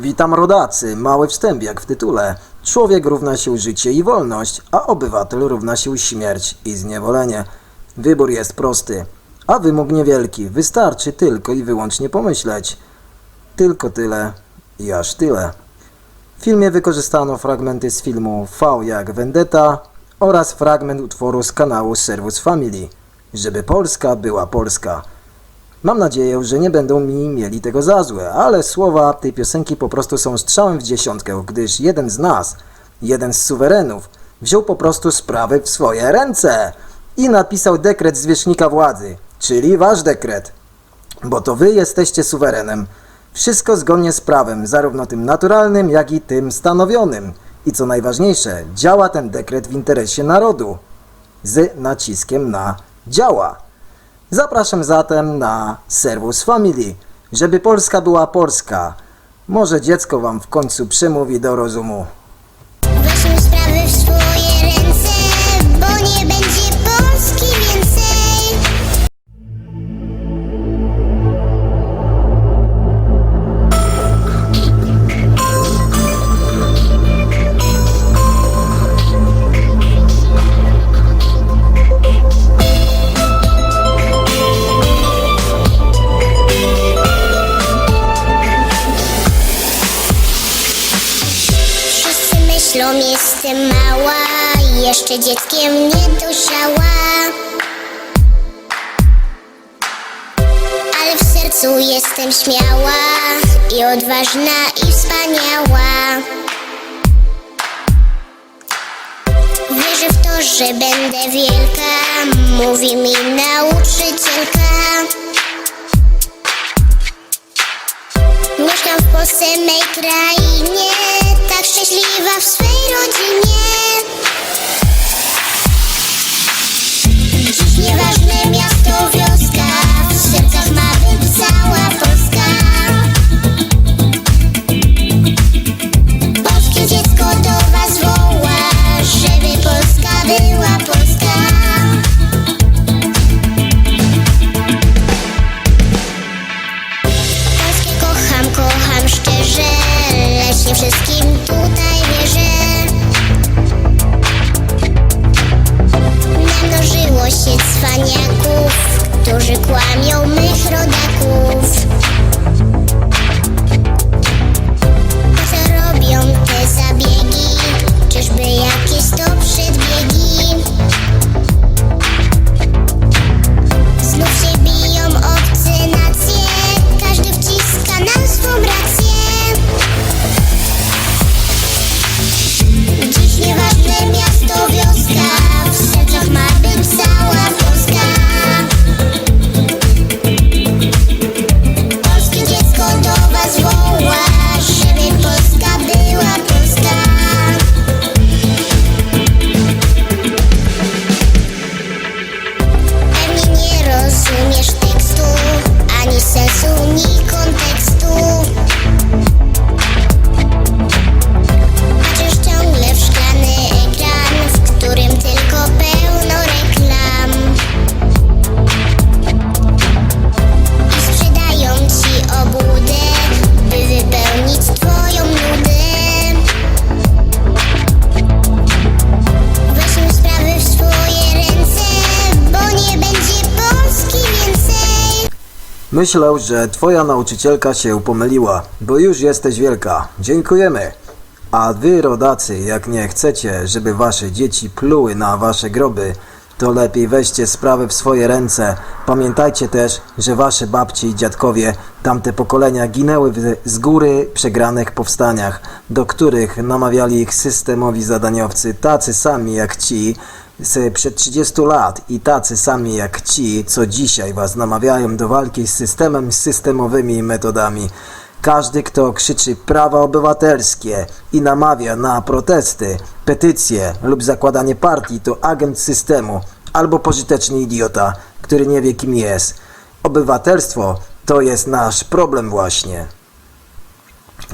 Witam rodacy, mały wstęp jak w tytule. Człowiek równa się życie i wolność, a obywatel równa się śmierć i zniewolenie. Wybór jest prosty, a wymóg niewielki. Wystarczy tylko i wyłącznie pomyśleć. Tylko tyle i aż tyle. W filmie wykorzystano fragmenty z filmu V jak Vendetta oraz fragment utworu z kanału Servus Family, żeby Polska była Polska. Mam nadzieję, że nie będą mi mieli tego za złe, ale słowa tej piosenki po prostu są strzałem w dziesiątkę, gdyż jeden z nas, jeden z suwerenów, wziął po prostu sprawy w swoje ręce i napisał dekret zwierzchnika władzy, czyli wasz dekret, bo to wy jesteście suwerenem. Wszystko zgodnie z prawem, zarówno tym naturalnym, jak i tym stanowionym. I co najważniejsze, działa ten dekret w interesie narodu. Z naciskiem na działa. Zapraszam zatem na Servus Family, żeby Polska była Polska. Może dziecko wam w końcu przemówi do rozumu. Myślą, jestem mała, jeszcze dzieckiem nie dojrzała. Ale w sercu jestem śmiała i odważna i wspaniała. Wierzę w to, że będę wielka, mówi mi nauczycielka. Mieszkam w Polsce, mej krainie szczęśliwa w swej rodzinie. Dziś nieważne miasto, wioska W sercach ma być cała Polska. Polskie dziecko do was woła Żeby Polska była Polska. Polskie kocham, kocham szczerze Lecz nie wszystkim Myślę, że twoja nauczycielka się pomyliła, bo już jesteś wielka. Dziękujemy. A wy, rodacy, jak nie chcecie, żeby wasze dzieci pluły na wasze groby, to lepiej weźcie sprawy w swoje ręce. Pamiętajcie też, że wasze babcie i dziadkowie, tamte pokolenia ginęły w z góry przegranych powstaniach, do których namawiali ich systemowi zadaniowcy, tacy sami jak ci, z przed 30 lat i tacy sami jak ci, co dzisiaj was namawiają do walki z systemem, systemowymi metodami. Każdy, kto krzyczy prawa obywatelskie i namawia na protesty, petycje lub zakładanie partii, to agent systemu albo pożyteczny idiota, który nie wie kim jest. Obywatelstwo to jest nasz problem właśnie.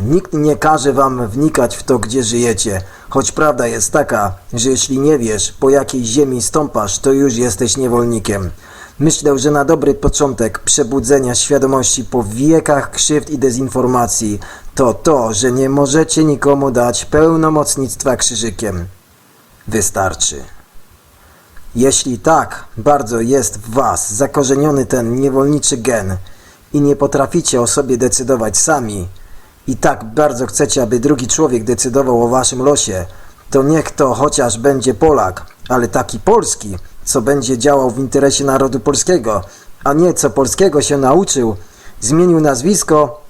Nikt nie każe wam wnikać w to, gdzie żyjecie, choć prawda jest taka, że jeśli nie wiesz, po jakiej ziemi stąpasz, to już jesteś niewolnikiem. Myślę, że na dobry początek przebudzenia świadomości po wiekach krzywd i dezinformacji to to, że nie możecie nikomu dać pełnomocnictwa krzyżykiem. Wystarczy. Jeśli tak bardzo jest w Was zakorzeniony ten niewolniczy gen i nie potraficie o sobie decydować sami, i tak bardzo chcecie, aby drugi człowiek decydował o Waszym losie, to niech to chociaż będzie Polak, ale taki polski, co będzie działał w interesie narodu polskiego, a nie co polskiego się nauczył, zmienił nazwisko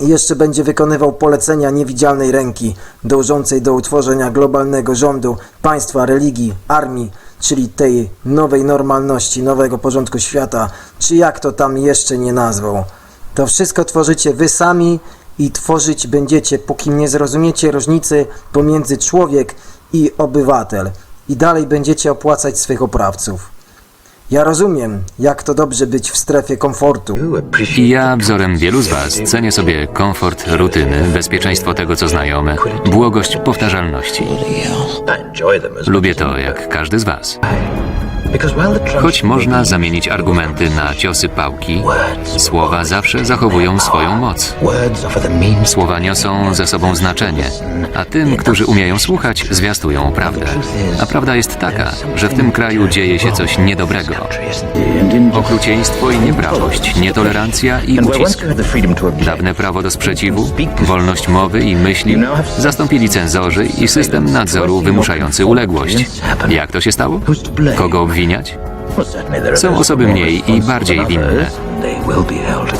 i jeszcze będzie wykonywał polecenia niewidzialnej ręki, dążącej do utworzenia globalnego rządu, państwa, religii, armii, czyli tej nowej normalności, nowego porządku świata, czy jak to tam jeszcze nie nazwał. To wszystko tworzycie wy sami i tworzyć będziecie, póki nie zrozumiecie różnicy pomiędzy człowiek i obywatel i dalej będziecie opłacać swych oprawców. Ja rozumiem, jak to dobrze być w strefie komfortu. I ja, wzorem wielu z Was, cenię sobie komfort rutyny, bezpieczeństwo tego, co znajome, błogość powtarzalności. Lubię to, jak każdy z Was. Choć można zamienić argumenty na ciosy pałki, słowa zawsze zachowują swoją moc. Słowa niosą ze sobą znaczenie, a tym, którzy umieją słuchać, zwiastują prawdę. A prawda jest taka, że w tym kraju dzieje się coś niedobrego. Okrucieństwo i nieprawość, nietolerancja i ucisk. Dawne prawo do sprzeciwu, wolność mowy i myśli zastąpili cenzorzy i system nadzoru wymuszający uległość. Jak to się stało? Kogo obwiniać? Są osoby mniej i bardziej winne.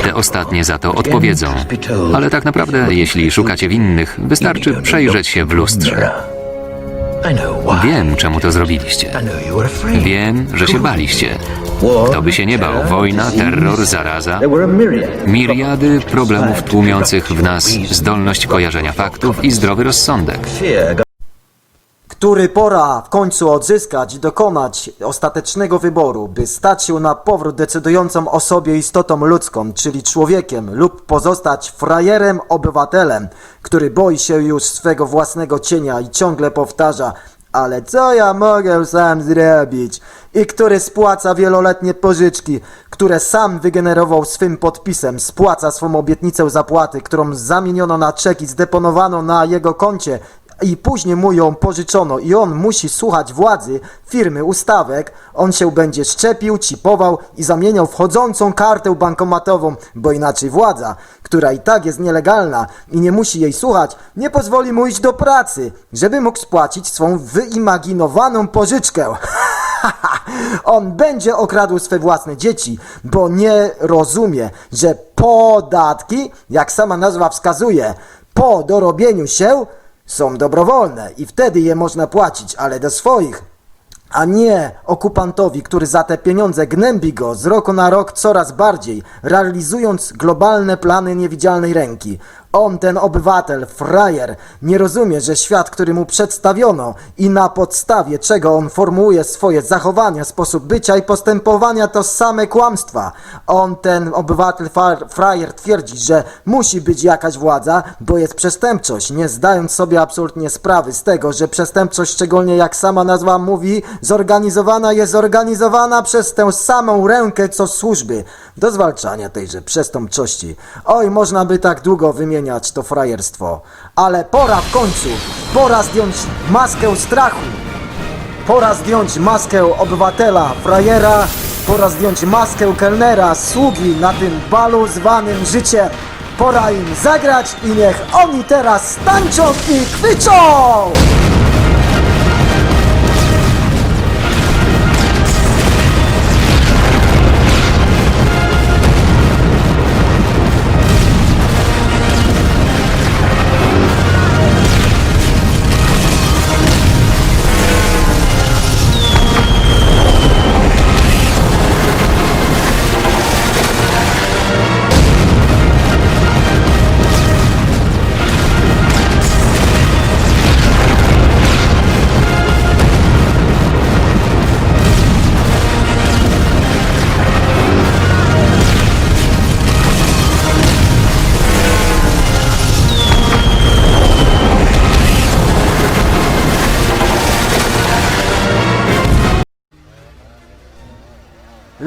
Te ostatnie za to odpowiedzą. Ale tak naprawdę, jeśli szukacie winnych, wystarczy przejrzeć się w lustrze. Wiem, czemu to zrobiliście. Wiem, że się baliście. Kto by się nie bał? Wojna, terror, zaraza. Miriady problemów tłumiących w nas zdolność kojarzenia faktów i zdrowy rozsądek. Który pora w końcu odzyskać i dokonać ostatecznego wyboru, by stać się na powrót decydującą o sobie istotą ludzką, czyli człowiekiem, lub pozostać frajerem obywatelem, który boi się już swego własnego cienia i ciągle powtarza ale co ja mogę sam zrobić? I który spłaca wieloletnie pożyczki, które sam wygenerował swym podpisem, spłaca swą obietnicę zapłaty, którą zamieniono na czek i zdeponowano na jego koncie i później mu ją pożyczono i on musi słuchać władzy, firmy, ustawek, on się będzie szczepił, chipował i zamieniał wchodzącą kartę bankomatową, bo inaczej władza, która i tak jest nielegalna i nie musi jej słuchać, nie pozwoli mu iść do pracy, żeby mógł spłacić swą wyimaginowaną pożyczkę. On będzie okradł swe własne dzieci, bo nie rozumie, że podatki, jak sama nazwa wskazuje, po dorobieniu się są dobrowolne i wtedy je można płacić, ale do swoich, a nie okupantowi, który za te pieniądze gnębi go z roku na rok coraz bardziej, realizując globalne plany niewidzialnej ręki. On, ten obywatel, frajer, nie rozumie, że świat, który mu przedstawiono i na podstawie czego on formułuje swoje zachowania, sposób bycia i postępowania, to same kłamstwa. On, ten obywatel, frajer, twierdzi, że musi być jakaś władza, bo jest przestępczość, nie zdając sobie absolutnie sprawy z tego, że przestępczość, szczególnie jak sama nazwa mówi, zorganizowana jest zorganizowana przez tę samą rękę co służby do zwalczania tejże przestępczości. Oj, można by tak długo wymieniać to frajerstwo, ale pora w końcu, pora zdjąć maskę strachu. Pora zdjąć maskę obywatela, frajera, pora zdjąć maskę kelnera, sługi na tym balu zwanym życie. Pora im zagrać i niech oni teraz tańczą i kwyczą!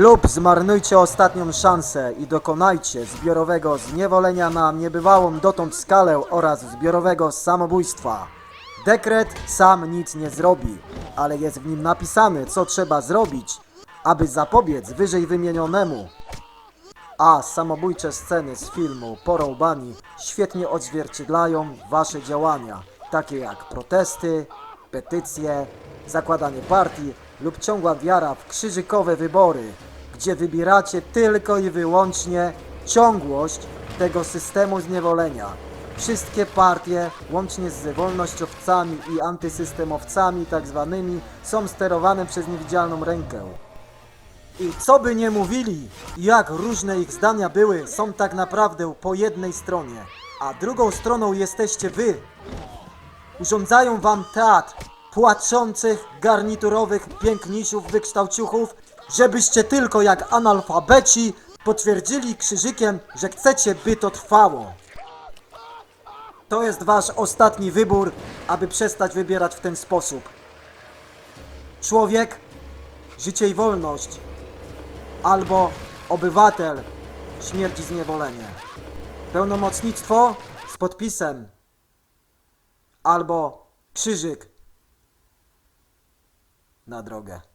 Lub zmarnujcie ostatnią szansę i dokonajcie zbiorowego zniewolenia na niebywałą dotąd skalę oraz zbiorowego samobójstwa. Dekret sam nic nie zrobi, ale jest w nim napisane, co trzeba zrobić, aby zapobiec wyżej wymienionemu. A samobójcze sceny z filmu Porąbani świetnie odzwierciedlają wasze działania, takie jak protesty, petycje, zakładanie partii lub ciągła wiara w krzyżykowe wybory, gdzie wybieracie tylko i wyłącznie ciągłość tego systemu zniewolenia. Wszystkie partie, łącznie z wolnościowcami i antysystemowcami tak zwanymi, są sterowane przez niewidzialną rękę. I co by nie mówili, jak różne ich zdania były, są tak naprawdę po jednej stronie, a drugą stroną jesteście wy. Urządzają wam teatr płaczących, garniturowych pięknisiów wykształciuchów, żebyście tylko jak analfabeci potwierdzili krzyżykiem, że chcecie, by to trwało. To jest wasz ostatni wybór, aby przestać wybierać w ten sposób. Człowiek, życie i wolność albo obywatel, śmierć i zniewolenie. Pełnomocnictwo z podpisem albo krzyżyk na drogę.